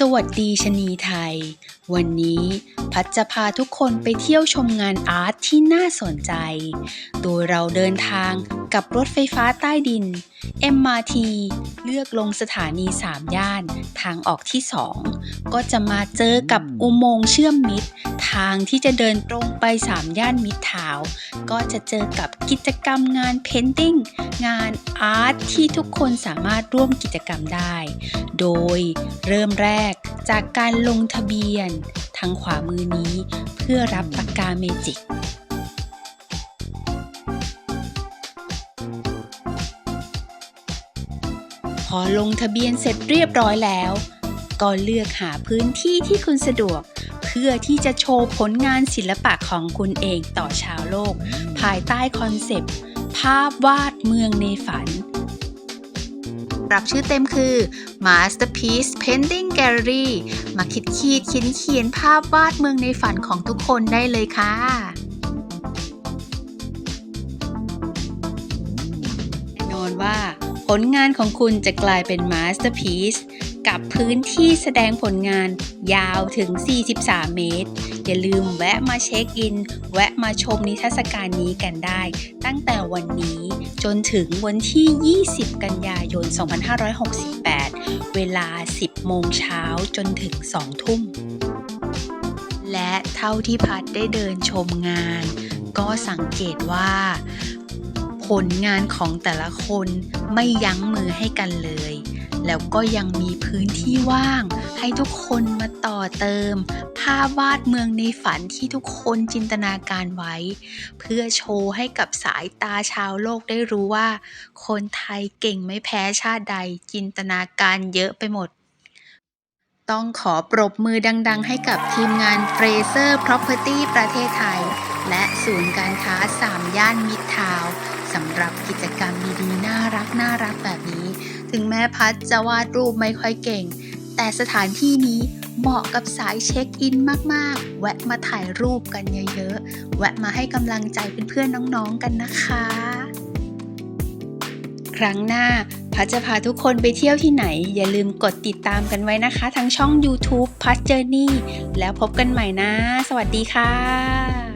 สวัสดีชนีไทย วันนี้พัดจะพาทุกคนไปเที่ยวชมงานอาร์ตที่น่าสนใจ โดยเราเดินทางกับรถไฟฟ้าใต้ดิน MRT เลือกลงสถานี 3 ย่าน ทางออกที่ 2 ก็จะมาเจอกับอุโมงค์เชื่อมมิตร ทางที่จะเดินตรงไป 3 ย่านมิตรทาว ก็จะเจอกับกิจกรรมงานเพนติ้งงาน อาร์ตที่ทุกคนสามารถร่วมกิจกรรมได้ โดยเริ่มแรกจากการลงทะเบียน ทางขวามือนี้เพื่อรับปากกาเมจิกพอลงทะเบียนเสร็จเรียบร้อยแล้ว ก็เลือกหาพื้นที่ที่คุณสะดวก เพื่อที่จะโชว์ผลงานศิลปะของคุณเองต่อชาวโลก ภายใต้คอนเซปต์ ภาพวาดเมืองในฝัน รับชื่อเต็มคือ Masterpiece Painting Gallery มาคิดขีดเขียนเขียนภาพวาดเมืองในฝันของทุกคนได้เลยค่ะแน่นอนว่า ผลงานของคุณจะกลายเป็น Masterpiece กับพื้นที่แสดงผลงานยาวถึง 43 เมตร อย่าลืมแวะมาเช็คอิน แวะมาชมนิทรรศการนี้กันได้ ตั้งแต่วันนี้จนถึงวันที่ 20 กันยายน 2568 เวลา 10 โมงเช้าจนถึง 2 ทุ่ม และเท่าที่พัดได้เดินชมงาน ก็สังเกตว่า ลงานของแต่ละคนไม่ยั้งมือให้กันเลย แล้วก็ยังมีพื้นที่ว่าง ให้ทุกคนมาต่อเติม ภาพวาดเมืองในฝันที่ทุกคนจินตนาการไว้ เพื่อโชว์ให้กับสายตาชาวโลกได้รู้ว่า คนไทยเก่งไม่แพ้ชาติใด จินตนาการเยอะไปหมด ต้องขอปรบมือดัง ๆ ให้กับทีมงาน Fraser Property ประเทศไทย และศูนย์การค้า3ย่านมิตรทาวน์ สำหรับกิจกรรมดีๆ น่ารักน่ารักแบบนี้ ถึงแม้พัดจะวาดรูปไม่ค่อยเก่ง แต่สถานที่นี้เหมาะกับสายเช็คอินมากๆ แวะมาถ่ายรูปกันเยอะๆ แวะมาให้กำลังใจเพื่อนๆน้องๆกันนะคะ ครั้งหน้าพัดจะพาทุกคนไปเที่ยวที่ไหน อย่าลืมกดติดตามกันไว้นะคะทั้งช่อง YouTube พัดเจอร์นี่แล้วพบกันใหม่นะ สวัสดีค่ะ